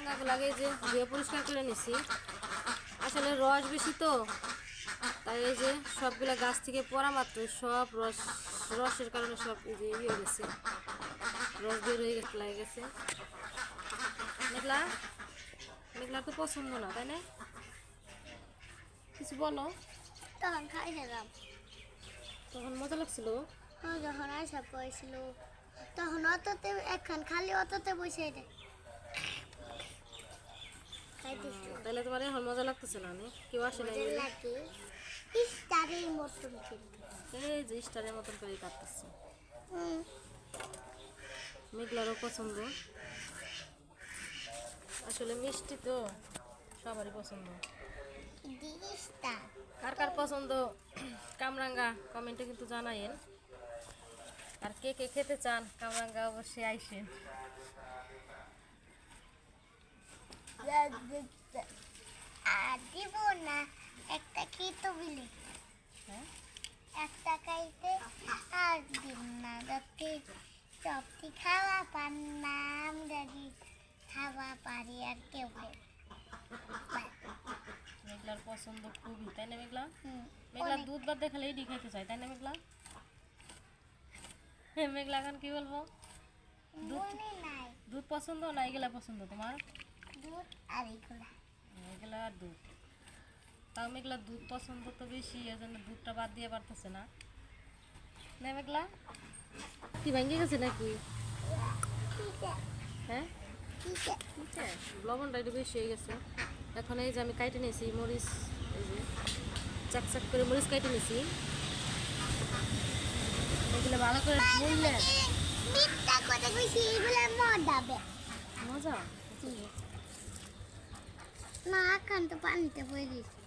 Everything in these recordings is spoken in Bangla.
কামরাঙ্গাগুলাকে যে ধুয়ে পরিষ্কার করে নিছি। আসলে রস বেশি তো তাই এই যে সবগুলা গাছ থেকে পড়া মাত্র সব রস রসের কারণে সব এই যে ইয়ে গেছে রস বের হয়ে গেছে লাগে গেছে। মেঘলা মেঘলা তো পছন্দ না তাই না? কিছু বলো। তখন খাইছিলাম। তখন মজা লাগছিল? ও যখন আসা পড়েছিল তখন অততে এখন খালি অততে বসে তাহলে তোমার এখন মজা লাগতেছে না? কেউ আসে না এই যে স্টারের মতন করে কাটতেছে। মেঘলারও পছন্দ। আসলে মিষ্টি তো সবারই পছন্দ। কার কার পছন্দ? কামরাঙ্গা কমেন্টে কিন্তু জানাইন আর কে কে খেতে চান কামরাঙ্গা অবশ্যই আইসেন। আর দিব না একটা খেতে বিলি একটা আর দিব না যাতে সবটি খাওয়া পান না আমরা খাওয়া পারি আর কেউ মেঘলার পছন্দ খুবই তাই না মেঘলা? হুম মেঘলা দুধ ভাত দেখালে এডি খাইতে চাই তাই না মেঘলা? মেঘলা এখন কি বলব? নাই। দুধ পছন্দ না এগুলা পছন্দ তোমার? দুধ আর এগুলা। দুধ। তাও মেঘলা দুধ পছন্দ তো বেশি দুধটা বাদ দিয়ে পারতেছে না। না মেঘলা? কি ভেঙে গেছে নাকি? হ্যাঁ? লবণটা একটু বেশি হয়ে গেছে। এখন এই যে আমি কাইটে নিয়েছি মরিচ এই যে চাক চাক করে মরিচ কাইটে নিয়েছি। এগুলো ভালো করে ধুইলে মজা? না এখন তো পানিতে পড়ে দিছি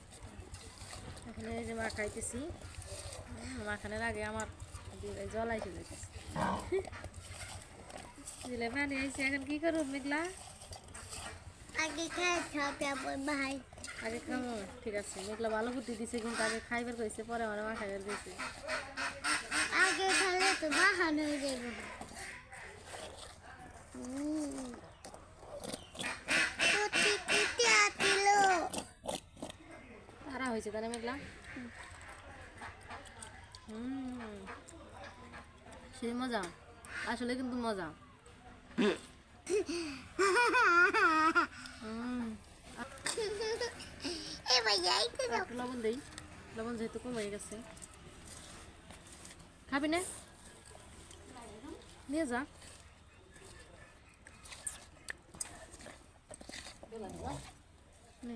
এখন এই যে মা খাইতেছি। মাখানোর আগে আমার জল আইসে যেতেছে দিলে পানি আইসে এখন কি করব মেঘলা? আগে খাই খাওয়া ভাই। আগে খাব ঠিক আছে। মেঘলা ভালো বুদ্ধি দিছে কিন্তু আগে খাইবার কইছে পরে আমার মা খাইবার দিয়েছে আগে খালে তো বাহান হয়ে যাবে হুম। হয়েছে তাহলে মেঘলা হুম সে মজা। আসলে কিন্তু মজা। লবণ দেই। লবণ যেহেতু কমে গেছে। খাবি না? নিয়ে যা। নে।